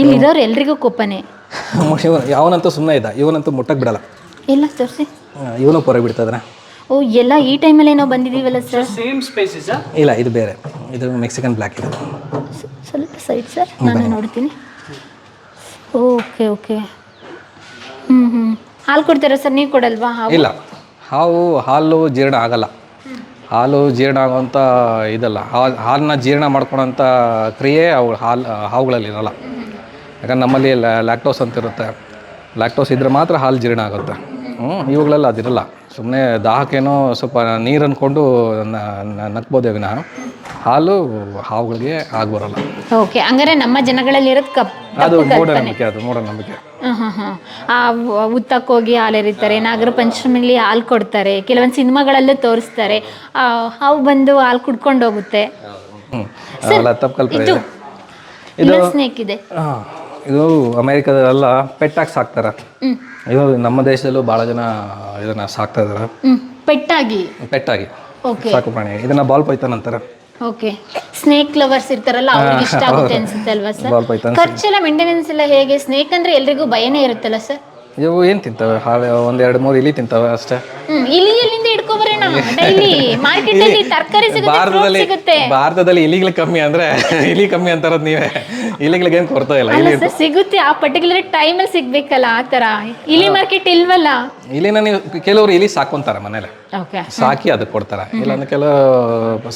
ಇಲ್ಲಿದ್ದವ್ರು ಎಲ್ರಿಗೂ ಕೋಪನೆ. ಇವನು ಯಾವನಂತೂ ಸುಮ್ಮನೆ ಇದ್ದ ಇವನಂತೂ ಮುಟ್ಟಕ್ಕೆ ಬಿಡಲ್ಲ. ಇಲ್ಲ ತೋರಿಸಿ ಇವನು ಪೊರೆ ಬಿಡ್ತಾಯಿದ್ದಾನೆ ಓ ಎಲ್ಲ ಈ ಟೈಮಲ್ಲಿ ಏನೋ ಬಂದಿದೀವಲ್ಲ ಸರ್? ಸೇಮ್ ಸ್ಪೇಸಿಸ್ ಇಲ್ಲ ಇದು ಬೇರೆ. ಇದು ಮೆಕ್ಸಿಕನ್ ಬ್ಲ್ಯಾಕ್ ಇದೆ. ಸ್ವಲ್ಪ ಸೈಡ್ ಸರ್ ನಾನು ನೋಡ್ತೀನಿ. ಓಕೆ ಓಕೆ ಹ್ಞೂ ಹ್ಞೂ ಹಾಲು ಕೊಡ್ತೀರಾ ಸರ್ ನೀವು ಕೊಡಲ್ವಾ ಹಾವು? ಇಲ್ಲ. ಹಾವು ಹಾಲು ಜೀರ್ಣ ಆಗಲ್ಲ. ಹಾಲು ಜೀರ್ಣ ಆಗೋಂಥ ಇದಲ್ಲ. ಹಾಲು ಹಾಲನ್ನ ಜೀರ್ಣ ಮಾಡ್ಕೊಳೋಂಥ ಕ್ರಿಯೆ ಅವು ಹಾಲು ಹಾವುಗಳಲ್ಲಿ ಇರಲ್ಲ. ಯಾಕಂದ್ರೆ ನಮ್ಮಲ್ಲಿ ಲ್ಯಾಕ್ಟೋಸ್ ಅಂತ ಇರುತ್ತೆ. ಲ್ಯಾಕ್ಟೋಸ್ ಇದ್ದರೆ ಮಾತ್ರ ಹಾಲು ಜೀರ್ಣ ಆಗುತ್ತೆ. ಹ್ಞೂ ಇವುಗಳೆಲ್ಲ ಅದಿರಲ್ಲ. ಸುಮ್ಮನೆ ದಾಹಕ್ಕೇನೋ ಸ್ವಲ್ಪ ನೀರು ಅಂದ್ಕೊಂಡು ನಕ್ಬೋದೇ ವಿನಃ. ಹಾಲು ಹಾವುಗಳಿಗೆ ಆಗ್ಬರಲ್ಲ ಓಕೆ ಹಂಗಾರೆ ನಮ್ಮ ಜನಗಳಲ್ಲಿ ಇರೋದು ಕಪ್ ಅದು ಮೂಢನಂಬಿಕೆ ಅದು ಮೂಢನಂಬಿಕೆ. ಉತ್ತಕ್ಕೆ ಹೋಗಿ ಹಾಲು ಎರಿತಾರೆ ನಾಗರ ಪಂಚಮಿಲಿ ಹಾಲು ಕೊಡ್ತಾರೆ ಕೆಲವೊಂದು ಸಿನಿಮಾಗಳಲ್ಲೂ ತೋರಿಸ್ತಾರೆ. ಹಾವು ಬಂದು ಹಾಲು ಕುಡ್ಕೊಂಡು ಹೋಗುತ್ತೆ. ಅವೆಲ್ಲ ತಪ್ಪು ಕಲ್ಪನೆ ಇದೆ ಇದು. ಸ್ನೇಕ್ ಇದೆ. ಇದು ಅಮೇರಿಕಾದಲ್ಲೆಲ್ಲ ಪೆಟ್ಟಾಗಿ ಸಾಕ್ತಾರೆ. ಇದು ನಮ್ಮ ದೇಶದಲ್ಲೂ ಭಾಳ ಜನ ಇದನ್ನ ಸಾಕ್ತಾ ಇದಾರೆ. ಹ್ಮ್ ಪೆಟ್ಟಾಗಿ. ಪೆಟ್ಟಾಗಿ. ಓಕೆ. ಸಾಕು ಪ್ರಾಣಿ. ಇದನ್ನ ಬಾಲ್ ಪೈಥಾನ್ ಅಂತಾರೆ. ಓಕೆ. ಸ್ನೇಕ್ ಲವರ್ಸ್ ಇರ್ತಾರಲ್ಲ ಅವ್ರಿಗೆ ಇಷ್ಟ ಆಗುತ್ತೆ ಅನ್ಸುತ್ತೆ ಅಲ್ವಾ ಸರ್? ಖರ್ಚೆಲ್ಲ ಮೇಂಟೆನೆನ್ಸ್ ಎಲ್ಲ ಹೇಗೆ? ಸ್ನೇಕ್ ಅಂದ್ರೆ ಎಲ್ರಿಗೂ ಭಯನೇ ಇರುತ್ತಲ್ಲ ಸರ್? ಇವು ಏನು ತಿಂತಾವೆ? ಹಾಳೆ ಒಂದು ಎರಡು ಮೂರು ಇಲಿ ತಿಂತಾವೆ ಅಷ್ಟೇ. ಹ್ಮ್ ಇಲ್ಲಿ ಎಲ್ಲಿಂದ ಇಟ್ಕೊಬರೋಣ ಡೈಲಿ ಮಾರ್ಕೆಟ್ ಅಲ್ಲಿ ತರಕಾರಿ ಸಿಗುತ್ತೆ fruit ಭಾರತದಲ್ಲಿ ಸಿಗುತ್ತೆ. ಭಾರತದಲ್ಲಿ ಇಲಿಗಳು ಕಮ್ಮಿ ಅಂದ್ರೆ ಇಲಿ ಕಮ್ಮಿ ಅಂತಾರದ್ ನೀವೇ. ಇಲಿಗಳಿಗೆ ಏನು ಕೊರತೆ ಇಲ್ಲ ಅಲ್ಲ ಇಲಿ ಸರ್ ಸಿಗುತ್ತೆ ಆ ಪರ್ಟಿಕ್ಯುಲರ್ ಟೈಮ್ ಅಲ್ಲಿ ಸಿಗ್ಬೇಕಲ್ಲ ಆ ತರ. ಇಲಿ ಮಾರ್ಕೆಟ್ ಇಲ್ವಲ್ಲ? ಇಲಿನ ನೀವು ಕೆಲವರು ಇಲಿ ಸಾಕೊಂತಾರೆ ಮನೇಲಿ. ಓಕೆ ಸಾಕಿ ಅದಕ್ಕೆ ಕೊಡ್ತಾರೆ. ಇಲ್ಲಾಂದ್ರೆ ಕೆಲವು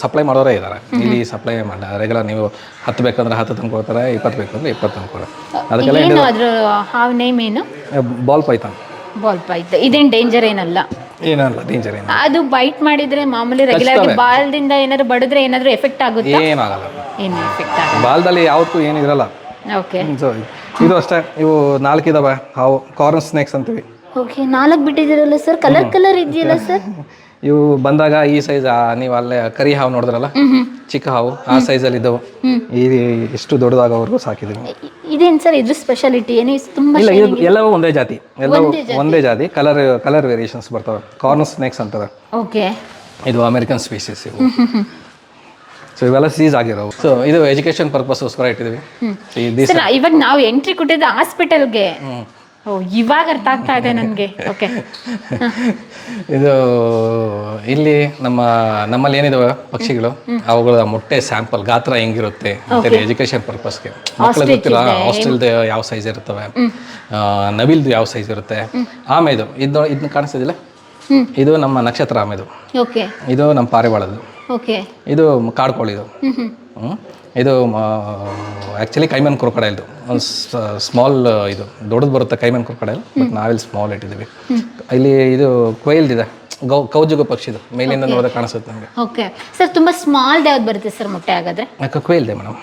ಸಪ್ಲೈ ಮಾಡೋರೇ ಇದ್ದಾರೆ. ಇಲ್ಲಿ ಸಪ್ಲೈ ಮಾಡ ರೆಗ್ಯುಲರ್ ನೀವು ಹತ್ತು ಬೇಕಂದ್ರೆ ಹತ್ತು ತಂದು ಕೊಡ್ತಾರೆ ಇಪ್ಪತ್ತು ಬೇಕಂದ್ರೆ ಇಪ್ಪತ್ತು ತಂದು ಕೊಡ್ತಾರೆ ಅದಕ್ಕೆಲ್ಲ ಏನು ಅದ್ರ ಹಾವ್ ನೇಮ್ ಏನು? Ball python. ಬಾಲ್ ಪೈತ್ ಇದೇನ್ ಡೇಂಜರ್ ಏನಲ್ಲ? ಏನಲ್ಲ ಡೇಂಜರ್ ಏನಲ್ಲ. ಅದು ಬೈಟ್ ಮಾಡಿದ್ರೆ ಮಾಮೂಲಿ ರೆಗ್ಯುಲರ್ ಆಗಿ ಬಾಲ್ದಿಂದ ಏನಾದ್ರು ಬಡಿದ್ರೆ ಏನಾದ್ರು ಎಫೆಕ್ಟ್ ಆಗುತ್ತಾ? ಏನಾಗಲ್ಲ ಏನು ಎಫೆಕ್ಟ್ ಆಗಲ್ಲ. ಬಾಲ್ದಲ್ಲಿ ಯಾವತ್ತೂ ಏನಿರಲ್ಲ ಓಕೆ ಸೊ ಇದು ಅಷ್ಟೇ. ಇವು ನಾಲ್ಕು ಇದಾವೆ. ಹಾವು ಕಾರ್ನ್ ಸ್ನೇಕ್ಸ್ ಅಂತೀವಿ. ಓಕೆ ನಾಲ್ಕು ಬಿಟ್ಟಿದ್ದೀರಲ್ಲ ಸರ್ ಕಲರ್ ಕಲರ್ ಇದೆಯಲ್ಲ ಸರ್ ಇವು ಬಂದಾಗ ಈ ಸೈಜ್ ನೀವು ಅಲ್ಲೇ ಕರಿ ಹಾವು ನೋಡಿದ್ರಲ್ಲ? ಚಿಕ್ಕ ಹಾವು ಆ ಸೈಜಲ್ಲಿ ಇದ್ದವು. ಈ ಇಷ್ಟು ದೊಡ್ಡದಾಗವರೆಗೂ ಸಾಕಿದೀವಿ ಇದೇನು ಸರ್ ಇದ್ರ ಸ್ಪೆಷಾಲಿಟಿ ಏನು ತುಂಬಾ ಇಲ್ಲ ಇದು ಎಲ್ಲವೂ ಒಂದೇ ಜಾತಿ. ಎಲ್ಲವೂ ಒಂದೇ ಜಾತಿ. ಕಲರ್ ಕಲರ್ ವೇರಿಯೇಷನ್ಸ್ ಬರ್ತವೆ. ಕಾರ್ನ್ ಸ್ನೇಕ್ಸ್ ಅಂತಾರೆ. ಓಕೆ ಇದು ಅಮೆರಿಕನ್ ಸ್ಪೀಸೀಸ್ ಇವು. ಸೊ ಇವೆಲ್ಲ ಸೀಸ್ ಆಗಿರೋವು. ಸೊ ಇದು ಎಜುಕೇಶನ್ ಪರ್ಪಸ್ಗೋಸ್ಕರ ಸರ್ ಇವಾಗ ನಾವು ಎಂಟ್ರಿ ಕೊಟ್ಟಿದ್ದು ಹಾಸ್ಪಿಟಲ್ಗೆ ಓ ಇವಾಗ ಅರ್ಥ ಆಗ್ತಾ ಇದೆ ನನಗೆ. ಓಕೆ ಇದು ಇಲ್ಲಿ ನಮ್ಮ ನಮ್ಮಲ್ಲಿ ಏನಿದಾವೆ ಪಕ್ಷಿಗಳು? ಅವುಗಳ ಮೊಟ್ಟೆ ಸ್ಯಾಂಪಲ್ ಗಾತ್ರ ಹೆಂಗಿರುತ್ತೆ ಅಂತೇಳಿ ಎಜುಕೇಶನ್ ಪರ್ಪಸ್ಗೆ ಮಕ್ಕಳು ಗೊತ್ತಿಲ್ಲ ಹಾಸ್ಟೆಲ್ದು ಯಾವ ಸೈಜ್ ಇರ್ತವೆ ನವಿಲ್ದು ಯಾವ ಸೈಜ್ ಇರುತ್ತೆ? ಆಮೇದು. ಇದು ಇದನ್ನ ಕಾಣಿಸ್ತಿದಿಲ್ಲ ಇದು ನಮ್ಮ ನಕ್ಷತ್ರ ಆಮೇದು. ಇದು ನಮ್ಮ ಪಾರಿವಾಳದ್ದು. ಓಕೆ ಇದು ಕಾಡ್ಕೋಳಿದು. ಹ್ಞೂ. ಇದು ಆ್ಯಕ್ಚುಲಿ ಕೈಮನ್ ಕ್ರೊಕಡೈಲ್ದು ಒಂದು ಸ್ಮಾಲ್ ಇದು. ದೊಡ್ಡದು ಬರುತ್ತೆ ಕೈಮನ್ ಕ್ರೊಕಡೈಲ್ ಬಟ್ ನಾವೆಲ್ಲಿ ಸ್ಮಾಲ್ ಇಟ್ಟಿದ್ದೀವಿ. ಇಲ್ಲಿ ಇದು ಕೊಯ್ಲ್ದಿದೆ ಗೌ ಕೌಜುಗ ಪಕ್ಷಿದು ಮೇಲಿಂದ ನೋಡಿದ್ರೆ ಕಾಣಿಸುತ್ತೆ ನಮಗೆ. ಓಕೆ ಸರ್ ತುಂಬಾ ಸ್ಮಾಲ್ ಯಾವ್ದು ಬರುತ್ತೆ ಸರ್ ಮೊಟ್ಟೆ ಹಾಗಾದ್ರೆ? ಕೊಯ್ಲ್ದೆ ಮೇಡಮ್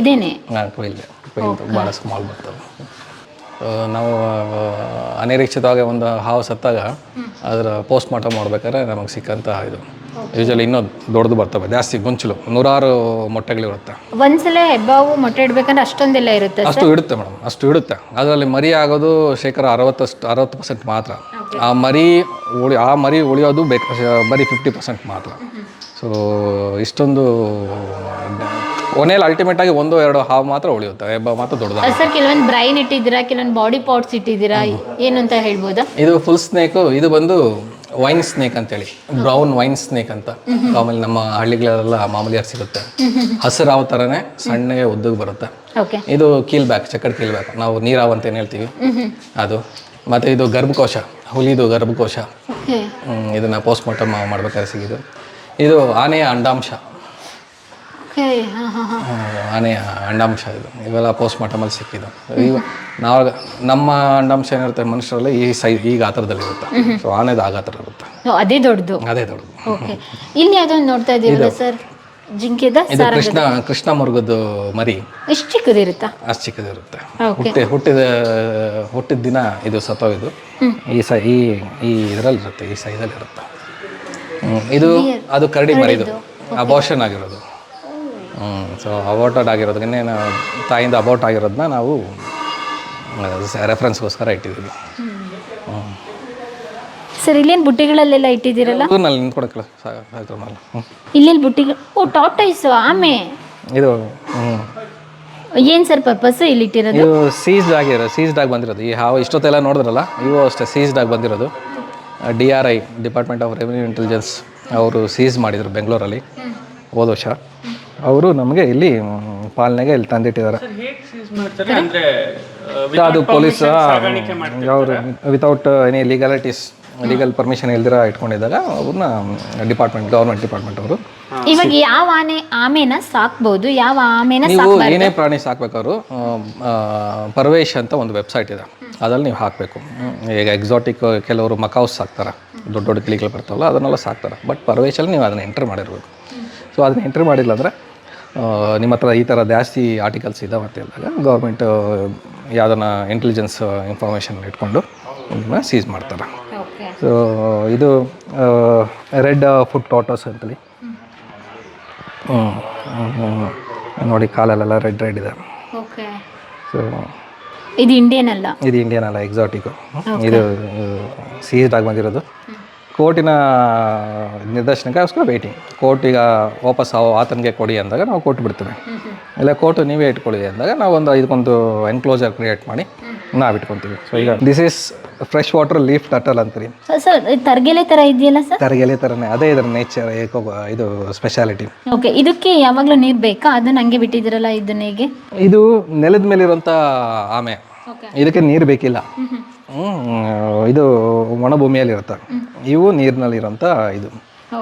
ಇದೇನೆ? ಹಾಂ ಕೊಯ್ಲ್ದೆ ಕೊಯ್ಲ್ದು ಭಾಳ ಸ್ಮಾಲ್ ಬರ್ತವೆ. ನಾವು ಅನಿರೀಕ್ಷಿತವಾಗಿ ಒಂದು ಹಾವು ಸತ್ತಾಗ ಅದರ ಪೋಸ್ಟ್ ಮಾರ್ಟಮ್ ಮಾಡ್ಬೇಕಾದ್ರೆ ನಮಗೆ ಸಿಕ್ಕಂತಹ ಇದು. ಯೂಶಲಿ ಇನ್ನೂ ದೊಡ್ಡದು ಬರ್ತವೆ ಜಾಸ್ತಿ ಗೊಂಚಲು ನೂರಾರು ಮೊಟ್ಟೆಗಳಿರುತ್ತೆ. ಒಂದ್ಸಲ ಹೆಬ್ಬಾವು ಮೊಟ್ಟೆ ಇಡ್ಬೇಕಂದ್ರೆ ಅಷ್ಟೊಂದಿಲ್ಲ ಇರುತ್ತೆ ಅಷ್ಟು ಇಡುತ್ತೆ ಮೇಡಮ್ ಅಷ್ಟು ಇಡುತ್ತೆ. ಅದರಲ್ಲಿ ಮರಿ ಆಗೋದು ಶೇಕಡ ಅರವತ್ತಷ್ಟು ಅರವತ್ತು ಪರ್ಸೆಂಟ್ ಮಾತ್ರ. ಆ ಮರಿ ಉಳಿ ಆ ಮರಿ ಉಳಿಯೋದು ಬೇಕು ಬರೀ ಫಿಫ್ಟಿ ಪರ್ಸೆಂಟ್ ಮಾತ್ರ. ಸೊ ಇಷ್ಟೊಂದು ಕೊನೆಯಲ್ಲಿ ಅಲ್ಟಿಮೇಟ್ ಆಗಿ ಒಂದು ಎರಡು ಹಾವು ಮಾತ್ರ ಉಳಿಯುತ್ತೆ. ಹೆಬ್ಬ ಮಾತ್ರ ದೊಡ್ಡದು ಸರ್ ಕೆಲವೊಂದು ಬ್ರೈನ್ ಇಟ್ಟಿದ್ದೀರಾ ಕೆಲವೊಂದು ಬಾಡಿ ಪಾರ್ಟ್ಸ್ ಇಟ್ಟಿದ್ದೀರಾ ಏನು ಅಂತ ಹೇಳ್ಬೋದಾ? ಇದು ಫುಲ್ ಸ್ನೇಕು ಇದು ಬಂದು ವೈನ್ ಸ್ನೇಕ್ ಅಂತೇಳಿ. ಬ್ರೌನ್ ವೈನ್ ಸ್ನೇಕ್ ಅಂತ. ಆಮೇಲೆ ನಮ್ಮ ಹಳ್ಳಿಗಳೆಲ್ಲ ಮಾಮೂಲಿಯಾಗಿ ಸಿಗುತ್ತೆ. ಹಸಿರಾವ ಥರನೇ ಸಣ್ಣಗೆ ಉದ್ದಕ್ಕೆ ಬರುತ್ತೆ. ಇದು ಕೀಲ್ ಬ್ಯಾಕ್ ಚಕ್ಕಡ್ ಕೀಲ್ ಬ್ಯಾಕ್ ನಾವು ನೀರಾವ್ ಅಂತ ಏನು ಹೇಳ್ತೀವಿ? ಅದು. ಮತ್ತು ಇದು ಗರ್ಭಕೋಶ ಹುಲಿದು ಗರ್ಭಕೋಶ. ಇದನ್ನ ಪೋಸ್ಟ್ ಮಾರ್ಟಮ್ ಮಾಡ್ಬೇಕಾದ್ರೆ ಸಿಗಿದ್ದು ಇದು ಆನೆಯ ಅಂಡಾಂಶ. ಆನೆಯ ಅಂಡಾಂಶ ಇದು. ಇವೆಲ್ಲ ಪೋಸ್ಟ್ ಮಾರ್ಟಮಲ್ಲಿ ಸಿಕ್ಕಿದ್ದು. ಈಗ ನಾವು ನಮ್ಮ ಅಂಡಾಂಶ ಏನಿರುತ್ತೆ ಮನುಷ್ಯರಲ್ಲಿ ಈ ಸೈ ಈ ಗಾತ್ರದಲ್ಲಿ ಇರುತ್ತೆ. ಸೊ ಆನೆದು ಆ ಗಾತ್ರ ಇರುತ್ತೆ. ಅದೇ ದೊಡ್ಡದು. ಅದೇ ದೊಡ್ಡದು. ಓಕೆ ಇಲ್ಲಿ ಅದೊಂದು ನೋಡ್ತಾ ಇದ್ದೀವಿ ಸರ್? ಜಿಂಕೆದ ಇದು ಕೃಷ್ಣ ಕೃಷ್ಣ ಮುರುಗದ್ದು ಮರಿ. ಎಷ್ಟು ಚಿಕ್ಕದಿರುತ್ತಾ ಅಷ್ಟು ಚಿಕ್ಕದಿರುತ್ತೆ ಹುಟ್ಟಿ ಹುಟ್ಟಿದ ಹುಟ್ಟಿದ ದಿನ ಇದು ಸತ್ತೋಗಿದ್ದು ಈ ಸೈ ಈ ಈ ಇದರಲ್ಲಿ ಇರುತ್ತೆ ಈ ಸೈಜಲ್ಲಿ ಇರುತ್ತೆ ಇದು ಅದು ಕರಡಿ ಮರಿದು. ಅಬೋಷನ್ ಆಗಿರೋದು. ಸೊ ಅಬೌಟಡ್ ಆಗಿರೋದನ್ನೇ ತಾಯಿಂದ ಅಬೌಟ್ ಆಗಿರೋದನ್ನ ನಾವು ರೆಫರೆನ್ಸ್ಗೋಸ್ಕರ ಇಟ್ಟಿದ್ದೀವಿ. ಸರ್ ಇಲ್ಲೇನು ಬುಟ್ಟಿಗಳಲ್ಲೆಲ್ಲ ಇಟ್ಟಿದ್ದೀರಲ್ಲ? ಊರಿನಲ್ಲಿ ನಿಂತ್ಕೊಡಕ್ಕೆ ಸಾಯಕ್ರಮಲ್ಲ ಹ್ಞೂ ಇಲ್ಲೆಲ್ಲಿ ಬುಟ್ಟಿಗಳು ಓ ಟಾಟೈಸ್ ಆಮೆ? ಇದು ಹ್ಞೂ ಏನು ಸರ್ ಪರ್ಪಸ್ ಇಲ್ಲಿ ಇಟ್ಟಿರೋದು? ಇದು ಸೀಸ್ಡ್ ಆಗಿರೋ ಸೀಸ್ಡ್ ಆಗಿ ಬಂದಿರೋದು. ಈ ಹಾವು ಇಷ್ಟೊತ್ತೆಲ್ಲ ನೋಡಿದ್ರಲ್ಲ ಇವು ಅಷ್ಟೇ ಸೀಸ್ಡ್ ಆಗಿ ಬಂದಿರೋದು. D R I department of revenue intelligence ಅವರು ಸೀಸ್ ಮಾಡಿದರು ಬೆಂಗಳೂರಲ್ಲಿ ಹೋದ ವರ್ಷ. ಅವರು ನಮಗೆ ಇಲ್ಲಿ ಪಾಲನೆಗೆ ಇಲ್ಲಿ ತಂದಿಟ್ಟಿದ್ದಾರೆ. ಅಂದ್ರೆ ಅದು ಪೊಲೀಸ್ ಅವರು without any legalities legal permission ಇಲ್ದಿರ ಇಟ್ಕೊಂಡಿದ್ದಾಗ ಅವ್ರನ್ನ ಡಿಪಾರ್ಟ್ಮೆಂಟ್ ಗೌರ್ಮೆಂಟ್ ಡಿಪಾರ್ಟ್ಮೆಂಟ್ ಅವರು. ಇವಾಗ ಯಾವ ಆನೆ ಆಮೆನ ಸಾಕ್ಬೋದು? ಯಾವ ಆಮೆನ ನೀವು ಏನೇ ಪ್ರಾಣಿ ಸಾಕ್ಬೇಕಾದ್ರು ಪರ್ವೇಶ್ ಅಂತ ಒಂದು ವೆಬ್ಸೈಟ್ ಇದೆ. ಅದ್ರಲ್ಲಿ ನೀವು ಹಾಕಬೇಕು. ಈಗ ಎಕ್ಸಾಟಿಕ್ ಕೆಲವರು ಮಕಾವ್ಸ್ ಸಾಕ್ತಾರೆ. ದೊಡ್ಡ ದೊಡ್ಡ ಕಿಳಿಗಳು ಬರ್ತಾವಲ್ಲ ಅದನ್ನೆಲ್ಲ ಸಾಕ್ತಾರೆ. ಬಟ್ ಪರ್ವೇಶಲ್ಲಿ ನೀವು ಅದನ್ನ ಎಂಟ್ರ್ ಮಾಡಿರ್ಬೇಕು. ಸೊ ಅದನ್ನ ಎಂಟ್ರ್ ಮಾಡಿಲ್ಲ ಅಂದರೆ ನಿಮ್ಮ ಹತ್ರ ಈ ಥರ ಜಾಸ್ತಿ ಆರ್ಟಿಕಲ್ಸ್ ಇದೆ ಅಂತ ಹೇಳಿದಾಗ ಗೌರ್ಮೆಂಟ್ ಯಾವುದನ್ನ ಇಂಟೆಲಿಜೆನ್ಸ್ ಇನ್ಫಾರ್ಮೇಷನ್ ಇಟ್ಕೊಂಡು ನಿಮ್ಮನ್ನ ಸೀಸ್ ಮಾಡ್ತಾರೆ. ಸೊ ಇದು ರೆಡ್ ಫುಡ್ ಟೋಟೋಸ್ ಅಂತೇಳಿ. ಹ್ಞೂ ನೋಡಿ ಕಾಲಲ್ಲೆಲ್ಲ ರೆಡ್ ರೆಡ್ ಇದೆ. ಸೊ ಇದು ಇಂಡಿಯನ್ ಅಲ್ಲ? ಇದು ಇಂಡಿಯನ್ ಅಲ್ಲ ಎಕ್ಸಾಟಿಕ್ ಇದು ಸೀಸ್ಡ್ ಆಗಿ ಬಂದಿರೋದು. ಕೋರ್ಟಿನ ನಿರ್ದೇಶನಕ್ಕೋಸ್ಕರ ವೇಟಿಂಗ್ ಕೋರ್ಟ್ ಕೋರ್ಟಿಗೆ ವಾಪಸ್ ಅವ ಆತನಿಗೆ ಕೊಡಿ ಅಂದಾಗ ನಾವು ಕೊಟ್ಟು ಬಿಡ್ತೇವೆ. ಇಲ್ಲ ಕೋರ್ಟ್ ನೀವೇ ಇಟ್ಕೊಳ್ಳಿ ಅಂದಾಗ ನಾವು ಒಂದು ಇದಕ್ಕೊಂದು ಎನ್ಕ್ಲೋಸರ್ ಕ್ರಿಯೇಟ್ ಮಾಡಿ ನಾವು ಇಟ್ಕೊತೀವಿ. ಸೊ ಈಗ this is fresh water leaf turtle ಅಂತೀರಿ. ಸರ್ ತರ್ಗೆಲೆ ಥರ ಇದೆಯಲ್ಲ ಸರ್ ತರಗೆಲೆ ಥರನೇ ಅದೇ ಇದರ ನೇಚರ್ ಇದು ಸ್ಪೆಷಾಲಿಟಿ ಓಕೆ ಇದಕ್ಕೆ ಯಾವಾಗಲೂ ನೀರು ಬೇಕಾ? ಅದನ್ನ ಹಂಗೆ ಬಿಟ್ಟಿದ್ದೀರಲ್ಲ ಇದನ್ನ ಹೇಗೆ? ಇದು ನೆಲದ ಮೇಲೆ ಇರುವಂತ ಆಮೆ. ಓಕೆ ಇದಕ್ಕೆ ನೀರು ಬೇಕಿಲ್ಲ. ಇದು ಒಣಭೂಮಿಯಲ್ಲಿ ಇರುತ್ತೆ ಇವು ನೀರಿನಲ್ಲಿರೋಂಥ ಇದು.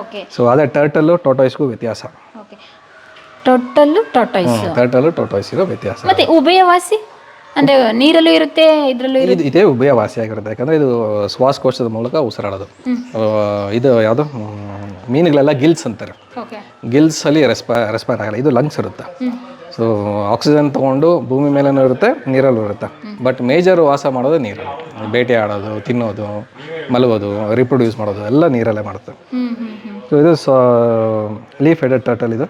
ಓಕೆ. ಸೊ ಅದೇ ಟರ್ಟಲ್ಲು ಟೋಟಾಯ್ಸ್ಗೂ ವ್ಯತ್ಯಾಸ. ಟೋಟಲ್ಲು ಟಾಟಾಯ್ಸ್ ಟರ್ಟಲ್ ಟೋಟಾಯ್ಸ್ ಇರೋ ವ್ಯತ್ಯಾಸ. ಮತ್ತೆ ಉಭಯವಾಸಿ? ಅಂದ್ರೆ ನೀರಲ್ಲೂ ಇರುತ್ತೆ ಇದ್ರಲ್ಲೂ ಇರುತ್ತೆ? ಇದು ಇದೇ ಉಭಯವಾಸಿಯಾಗಿರುತ್ತೆ ಯಾಕಂದ್ರೆ ಇದು ಶ್ವಾಸಕೋಶದ ಮೂಲಕ ಉಸಿರಾಡೋದು. ಇದು ಯಾವುದು? ಮೀನುಗಳೆಲ್ಲ ಗಿಲ್ಸ್ ಅಂತಾರೆ. ಗಿಲ್ಸ್ ಅಲ್ಲಿ ರೆಸ್ಪ ರೆಸ್ಪೈರ್ ಆಗಲ್ಲ. ಇದು ಲಂಗ್ಸ್ ಇರುತ್ತೆ. ಸೊ ಆಕ್ಸಿಜನ್ ತೊಗೊಂಡು ಭೂಮಿ ಮೇಲೇನೂ ಇರುತ್ತೆ ನೀರಲ್ಲೂ ಇರುತ್ತೆ ಬಟ್ ಮೇಜರ್ ವಾಸ ಮಾಡೋದು ನೀರಲ್ಲಿ. ಬೇಟೆ ಆಡೋದು ತಿನ್ನೋದು ಮಲಗೋದು ರಿಪ್ರೊಡ್ಯೂಸ್ ಮಾಡೋದು ಎಲ್ಲ ನೀರಲ್ಲೇ ಮಾಡುತ್ತೆ. ಸೊ ಇದು ಸ ಲೀಫ್ ಹೆಡೆಡ್ ಟರ್ಟಲ್ ಇದು.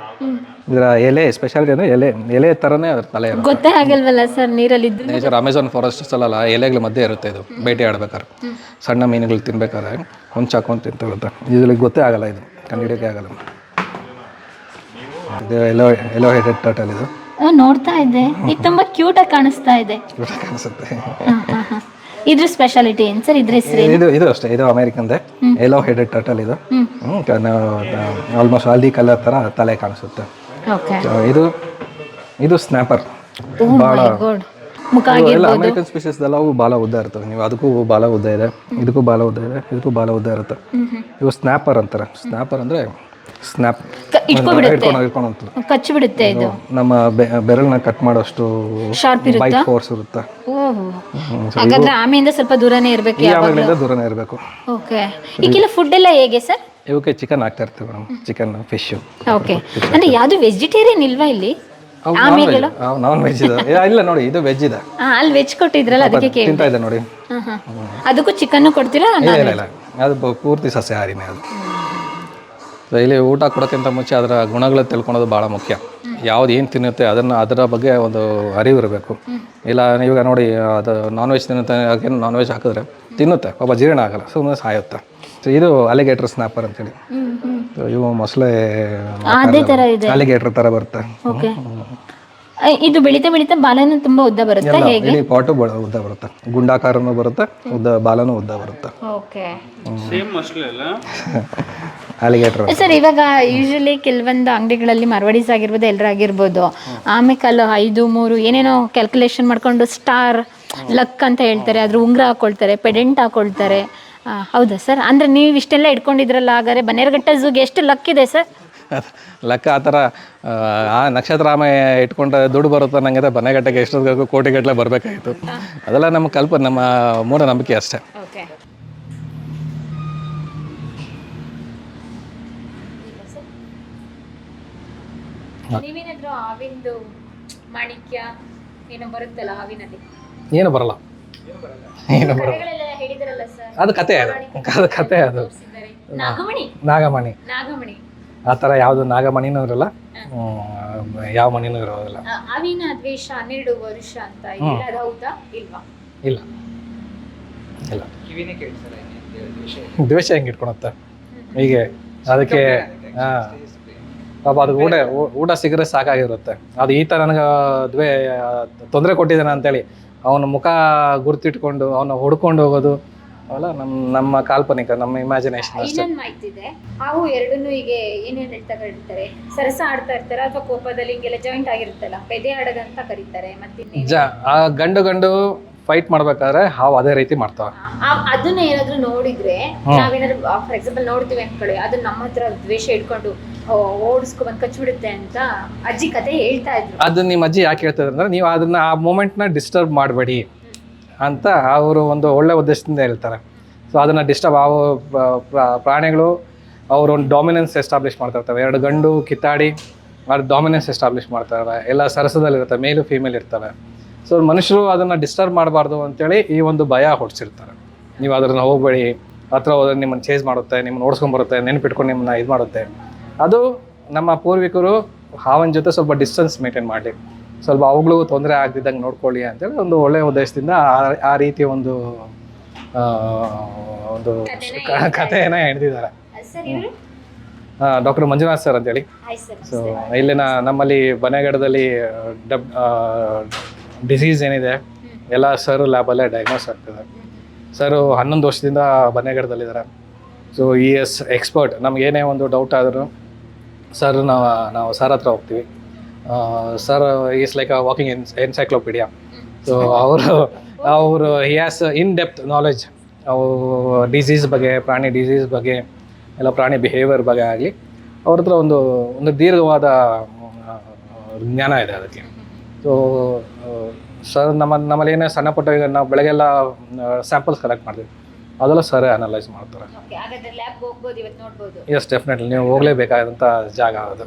ಇದರ ಎಲೆ ಸ್ಪೆಷಾಲಿಟಿ ಅಂದರೆ ಎಲೆ ಎಲೆ ಥರನೇ ಅದ್ರ ತಲೆ ಗೊತ್ತೇ ಆಗಲ್ವಲ್ಲ ಸರ್ ನೀರಲ್ಲಿ ನೇಚರ್ ಅಮೆಝಾನ್ ಫಾರೆಸ್ಟ್ ಅಲ್ಲ ಎಲೆಗಳ ಮಧ್ಯೆ ಇರುತ್ತೆ ಇದು. ಬೇಟೆ ಆಡ್ಬೇಕಾದ್ರೆ. ಸಣ್ಣ ಮೀನುಗಳು ತಿನ್ಬೇಕಾದ್ರೆ ಹೊಂಚಾಕೊಂಡು ತಿಂತಿರುತ್ತೆ ಇದ್ರಲ್ಲಿ ಗೊತ್ತೇ ಆಗಲ್ಲ ಇದು. ಕಂಡಿಡಿಯೋಕೆ ಆಗಲ್ಲ. ಇದು ಎಲ್ಲೋ ಎಲ್ಲೋ ಹೆಡೆಡ್ ಟರ್ಟಲ್ ಇದು. ಆ, ನೋಡ್ತಾ ಇದ್ದೆ. ಇದು ತುಂಬಾ ಕ್ಯೂಟ್ ಆಗಿ ಕಾಣಿಸ್ತಾ ಇದೆ. ಕಾಣಿಸುತ್ತೆ. ಹಾ, ಹಾ, ಹಾ. ಇದ್ರ ಸ್ಪೆಷಾಲಿಟಿ ಏನ್ ಸರ್? ಇದ್ರ ಹೆಸರು ಇದು ಇದು ಅಷ್ಟೇ ಇದು ಅಮೇರಿಕನ್ದೆ ಎಲ್ಲೋ ಹೆಡೆಡ್ ಟರ್ಟಲ್ ಇದು. ಆಲ್ಮೋಸ್ಟ್ ಹಲ್ದಿ ಕಲರ್ ಥರ ತಲೆ ಕಾಣಿಸುತ್ತೆ. ಓಕೆ So, ಇದು ಇದು ಸ್ನ್ಯಾಪರ್ ಭಾಳ ಗುಡ್ ಮುಖ ಎಲ್ಲ ಅಮೆರಿಕನ್ ಸ್ಪೀಷೀಸ್ ಎಲ್ಲ ಅವು ಬಾಲ ಉದ್ದ ಇರ್ತವೆ ನೀವು ಅದಕ್ಕೂ ಬಾಲ ಉದ್ದ ಇದೆ ಇದಕ್ಕೂ ಬಾಲ ಉದ್ದ ಇದೆ ಇದಕ್ಕೂ ಬಾಲ ಉದ್ದ ಇರುತ್ತೆ. ಇವು ಸ್ನ್ಯಾಪರ್ ಅಂತಾರೆ. ಸ್ನ್ಯಾಪರ್ ಅಂದ್ರೆ ಸ್ನ್ಯಾಪ್ ಇಟ್ಕೊಬಿಡುತ್ತೆ? ಇಟ್ಕೊಂಡು ಇಟ್ಕೊಂಡು ಕಚ್ಚಿ ಬಿಡುತ್ತೆ ಇದು ನಮ್ಮ ಬೆರಳನ್ನ ಕಟ್ ಮಾಡೋಷ್ಟು ಶಾರ್ಪ್ ಬೈಕ್ ಇರುತ್ತಾ ಫೋರ್ಸ್ ಇರುತ್ತೆ? ಓಹ್. ಹಾಗಾದ್ರೆ ಆಮೆಯಿಂದ ಸ್ವಲ್ಪ ದೂರನೇ ಇರಬೇಕು ಈ ಆಮೇಲಿಂದ ದೂರನೇ ಇರಬೇಕು. ಓಕೆ. ಈಗೆಲ್ಲ ಫುಡ್ ಎಲ್ಲ ಹೇಗೆ ಸರ್? ಇವಕ್ಕೆ ಚಿಕನ್ ಹಾಕ್ತಾ ಇರ್ತೀವಿ ಮೇಡಮ್ ಚಿಕನ್ ಫಿಶ್ ಓಕೆ. ಅಂದ್ರೆ ಯಾವುದು ವೆಜಿಟೇರಿಯನ್ ಇಲ್ವಾ ಇಲ್ಲಿ? ಆಮೆಗಳು? ನಾನ್ ವೆಜ್ ಇದೆ. ಏ, ಇಲ್ಲ ನೋಡಿ ಇದು ವೆಜ್ ಇದೆ. ಆ, ಅಲ್ಲಿ ವೆಜ್ ಕೊಟ್ಟಿದ್ರಲ್ಲ ಅದಕ್ಕೆ ಕೇಳಿ ತಿಂತಾ ಇದೆ ನೋಡಿ. ಅದಕ್ಕೂ ಚಿಕನ್ ಕೊಡ್ತೀರಾ ಇಲ್ಲ ಇಲ್ಲ ಇಲ್ಲ. ಅದು ಪೂರ್ತಿ ಸಸ್ಯಾಹಾರಿನೇ ಅದು. ಇಲ್ಲಿ ಊಟ ಕೊಡೋಕ್ಕಿಂತ ಮುಂಚೆ ಅದರ ಗುಣಗಳು ತಿಳ್ಕೊಳೋದು ಭಾಳ ಮುಖ್ಯ. ಯಾವ್ದು ಏನು ತಿನ್ನುತ್ತೆ ಅದನ್ನು ಅದರ ಬಗ್ಗೆ ಒಂದು ಅರಿವು ಇರಬೇಕು. ಇಲ್ಲ ಇವಾಗ ನೋಡಿ ಅದು ನಾನ್ ವೆಜ್ ತಿನ್ನುತ್ತೆ ಏನು ನಾನ್ ವೆಜ್ ಹಾಕಿದ್ರೆ ತಿನ್ನುತ್ತೆ ಪಾಪ ಜೀರ್ಣ ಆಗಲ್ಲ ಸುಮ್ಮನೆ ಸಾಯುತ್ತೆ. ಸೊ ಇದು ಅಲಿಗೇಟರ್ ಸ್ನಾಪರ್ ಅಂತೇಳಿ. ಇವು ಮೊಸಳೆ ಅದೇ ತರ ಇದೆ. ಅಲಿಗೇಟರ್ ಥರ ಬರುತ್ತೆ. ಓಕೆ ಇದು ಬೆಳೀತಾ ಬೆಳೀತಾ ಬಾಲನು ತುಂಬಾ ಉದ್ದ ಬರುತ್ತೆ ಹೇಗೆ? ಇಲ್ಲಿ ಪಾಟು ಉದ್ದ ಬರುತ್ತೆ. ಗುಂಡಾಕಾರನೂ ಬರುತ್ತೆ ಉದ್ದ ಬಾಲನೂ ಉದ್ದ ಬರುತ್ತೆ. ಓಕೆ ಸೇಮ್ ಮೊಸಳೆ ಅಲ್ಲ? ಅಲಿಗೇಟರ್ ಸರ್ ಇವಾಗ ಯೂಶಲಿ ಕೆಲವೊಂದು ಅಂಗಡಿಗಳಲ್ಲಿ ಮರ್ವಡೀಸ್ ಆಗಿರ್ಬೋದು ಎಲ್ಲರಾಗಿರ್ಬೋದು ಆಮೇಕಲ್ಲು ಐದು ಮೂರು ಏನೇನೋ ಕ್ಯಾಲ್ಕುಲೇಷನ್ ಮಾಡ್ಕೊಂಡು ಸ್ಟಾರ್ ಲಕ್ ಅಂತ ಹೇಳ್ತಾರೆ. ಅದ್ರ ಉಂಗ್ರ ಹಾಕೊಳ್ತಾರೆ ಪೆಡೆಂಟ್ ಹಾಕೊಳ್ತಾರೆ. ಹೌದಾ ಸರ್? ಅಂದ್ರೆ ನೀವು ಇಷ್ಟೆಲ್ಲ ಇಟ್ಕೊಂಡಿದ್ರಲ್ಲ ಹಾಗಾದ್ರೆ ಬನ್ನೇರಘಟ್ಟ ಝೂಗೆ ಎಷ್ಟು ಲಕ್ ಇದೆ ಸರ್? ಲಕ್ ಆ ಥರ ಆ, ನಕ್ಷತ್ರ ನಕ್ಷತ್ರಾಮ ಇಟ್ಕೊಂಡ್ರೆ ದುಡ್ಡು ಬರುತ್ತೆ ನಂಗೆ ಬನೆಗಟ್ಟೆಗೆ ಎಷ್ಟೊತ್ತಿಗೂ ಕೋಟಿಗಟ್ಟಲೆ ಬರಬೇಕಾಯಿತು. ಅದೆಲ್ಲ ನಮ್ಮ ಕಲ್ಪ ನಮ್ಮ ಮೂಢನಂಬಿಕೆ ಅಷ್ಟೇ ಓಕೆ ನೀವೇನಾದ್ರೂ ಹಾವಿಂದು ಮಾಣಿಕ್ಯ ಏನೋ ಬರುತ್ತಲ್ಲ ಹಾವಿನಲ್ಲಿ? ಏನು ಬರಲ್ಲ. ಏನು ಬರಲ್ಲ. ಕಥೆಗಳೆಲ್ಲ ಹೇಳಿದ್ರಲ್ಲ ಸರ್ ಅದು ಕತೆ ಅದು. ಅದು ಕತೆ ಅದು. ನಾಗಮಣಿ? ನಾಗಮಣಿ. ನಾಗಮಣಿ. ಆ ಥರ ಯಾವುದು ನಾಗಮಣಿನೂ ಇರಲ್ಲ. ಹ್ಮ್, ಯಾವ ಮಣಿನೂ ಇರೋದಿಲ್ಲ. ಆ, ಹಾವಿನ ದ್ವೇಷ ಹನ್ನೆರಡು ವರ್ಷ ಅಂತ ಇದೆಯಲ್ಲ ಅದು ಹೌದಾ ಇಲ್ವಾ? ಇಲ್ಲ. ಇಲ್ಲ. ದ್ವೇಷ ಹೆಂಗೆ ಇಟ್ಕೊಳತ್ತೆ ಹೀಗೆ ಅದಕ್ಕೆ ಹಾಂ ಪಾಪ ಅದು ಊಟ ಊಟ ಸಿಗರೆ ಸಾಕಾಗಿರುತ್ತೆ. ಅದು ಈ ಥರ ನನಗೆ ದ್ವೇ ತೊಂದರೆ ಕೊಟ್ಟಿದ್ದಾನೆ ಅಂತೇಳಿ ಅವನ ಮುಖ ಗುರ್ತಿಟ್ಕೊಂಡು ಅವನ ಹುಡ್ಕೊಂಡು ಹೋಗೋದು ಅವೆಲ್ಲ ನಮ್ಮ ನಮ್ಮ ಕಾಲ್ಪನಿಕ ನಮ್ಮ ಇಮ್ಯಾಜಿನೇಷನ್ ಅಷ್ಟೇ. ಇನ್ನೊಂದು ಮಾಹಿತಿ ಇದೆ. ಹಾವು ಎರಡನ್ನೂ ಹೀಗೆ ಏನೇನು ಹೇಳ್ತಾ ಕರೀತಾರೆ ಸರಸ ಆಡ್ತಾ ಇರ್ತಾರೆ ಅಥವಾ ಕೋಪದಲ್ಲಿ ಹಿಂಗೆಲ್ಲ ಜಾಯಿಂಟ್ ಆಗಿರುತ್ತಲ್ಲ? ಪೆದೆ ಆಡೋದಂತ ಕರೀತಾರೆ ಮತ್ತೆ ಜ ಆ ಗಂಡು ಗಂಡು ಫೈಟ್ ಮಾಡ್ಬೇಕಾದ್ರೆ ಹಾವು ಅದೇ ರೀತಿ ಮಾಡ್ತಾವೆ. ಅದನ್ನ ಏನಾದ್ರು ನೋಡಿದ್ರೆ ನಾವೇನಾದ್ರು ಫಾರ್ ಎಕ್ಸಾಂಪಲ್ ನೋಡ್ತೀವಿ ಅನ್ಕೊಳ್ಳಿ ಅದು ನಮ್ಮ ಹತ್ರ ದ್ವೇಷ ಇಟ್ಕೊಂಡು ಕಚ್ಬಿಡುತ್ತೆ ಅಂತ ಅಜ್ಜಿ ಕತೆ ಹೇಳ್ತಾ ಇದ್ರು. ಅದು ನಿಮ್ಮ ಅಜ್ಜಿ ಯಾಕೆ ಹೇಳ್ತಿದ್ರು ಅಂದ್ರೆ ನೀವು ಅದನ್ನ ಆ ಮೂಮೆಂಟ್ನ ಡಿಸ್ಟರ್ಬ್ ಮಾಡಬೇಡಿ ಅಂತ ಅವರು ಒಂದು ಒಳ್ಳೆ ಉದ್ದೇಶದಿಂದ ಹೇಳ್ತಾರೆ. ಸೊ ಅದನ್ನ ಡಿಸ್ಟರ್ಬ್ ಆ ಪ್ರ- ಪ್ರ- ಪ್ರಾಣಿಗಳು ಅವರು ಒಂದು ಡಾಮಿನೆನ್ಸ್ ಎಸ್ಟಾಬ್ಲಿಷ್ ಮಾಡ್ತಾ ಇರ್ತವೆ. ಎರಡು ಗಂಡು ಕಿತ್ತಾಡಿ ಅವ್ರ ಡಾಮಿನೆನ್ಸ್ ಎಸ್ಟಾಬ್ಲಿಷ್ ಮಾಡ್ತಾರೆ ಎಲ್ಲ ಸರಸದಲ್ಲಿರ್ತವೆ ಮೇಲು ಫೀಮೇಲ್ ಇರ್ತವೆ. ಸೊ ಮನುಷ್ಯರು ಅದನ್ನು ಡಿಸ್ಟರ್ಬ್ ಮಾಡಬಾರ್ದು ಅಂತೇಳಿ ಈ ಒಂದು ಭಯ ಹೊಡ್ಸಿರ್ತಾರೆ. ನೀವು ಅದನ್ನು ಹೋಗಬೇಡಿ ಹತ್ರ ಹೋದ್ರೆ ನಿಮ್ಮನ್ನು ಚೇಸ್ ಮಾಡುತ್ತೆ ನಿಮ್ಮನ್ನು ಓಡಿಸ್ಕೊಂಬರುತ್ತೆ ನೆನ್ಪಿಟ್ಕೊಂಡು ನಿಮ್ಮನ್ನ ಇದು ಮಾಡುತ್ತೆ. ಅದು ನಮ್ಮ ಪೂರ್ವಿಕರು ಹಾವನ ಜೊತೆ ಸ್ವಲ್ಪ ಡಿಸ್ಟೆನ್ಸ್ ಮೇಂಟೈನ್ ಮಾಡಲಿ. ಸ್ವಲ್ಪ ಅವುಗಳಿಗೂ ತೊಂದರೆ ಆಗದಿದ್ದಂಗೆ ನೋಡ್ಕೊಳ್ಳಿ ಅಂತೇಳಿ ಒಂದು ಒಳ್ಳೆಯ ಉದ್ದೇಶದಿಂದ ಆ- ರೀತಿ ಒಂದು ಒಂದು ಕಥೆಯನ್ನು ಇವರು? ಡಾಕ್ಟರ್ ಮಂಜುನಾಥ್ ಸರ್ ಅಂತೇಳಿ. ಸೊ ಇಲ್ಲಿನ ನಮ್ಮಲ್ಲಿ ಬನೆಗಡದಲ್ಲಿ ಡಬ್ ಡಿಸೀಸ್ ಏನಿದೆ, ಎಲ್ಲ ಸರ್ ಲ್ಯಾಬಲ್ಲೇ ಡಯಾಗ್ನೋಸ್ ಆಗ್ತದೆ. ಸರ್ ಹನ್ನೊಂದು ವರ್ಷದಿಂದ ಬನ್ನೇಗಡದಲ್ಲಿದ್ದಾರೆ ಸೊ ಇ ಎಸ್ ಎಕ್ಸ್ಪರ್ಟ್ ನಮಗೇನೇ ಒಂದು ಡೌಟ್ ಆದರೂ ಸರ್ ನಾವು ನಾವು ಸರ್ ಹತ್ರ ಹೋಗ್ತೀವಿ. Sir is like a walking an encyclopedia so ಅವರು ಅವರು he has in depth knowledge ಅವು ಡಿಸೀಸ್ ಬಗ್ಗೆ, ಪ್ರಾಣಿ ಡಿಸೀಸ್ ಬಗ್ಗೆ, ಎಲ್ಲ ಪ್ರಾಣಿ ಬಿಹೇವಿಯರ್ ಬಗ್ಗೆ ಆಗಲಿ, ಅವ್ರ ಹತ್ರ ಒಂದು ಒಂದು ದೀರ್ಘವಾದ ಜ್ಞಾನ ಇದೆ ಅದಕ್ಕೆ. ಸೊ ಸರ್ ನಮ್ಮ ನಮ್ಮಲ್ಲಿ ಏನೇ ಸಣ್ಣ ಪುಟ್ಟ ಈಗ ನಾವು ಬೆಳಗ್ಗೆಲ್ಲ ಸ್ಯಾಂಪಲ್ಸ್ ಕಲೆಕ್ಟ್ ಮಾಡ್ತೀವಿ. ಅದೆಲ್ಲ ಸರ್ ಅನಲೈಸ್ ಮಾಡ್ತಾರೆ. ಎಸ್ ಡೆಫಿನೆಟ್ಲಿ ನೀವು ಹೋಗ್ಲೇಬೇಕಾದಂಥ ಜಾಗ ಅದು.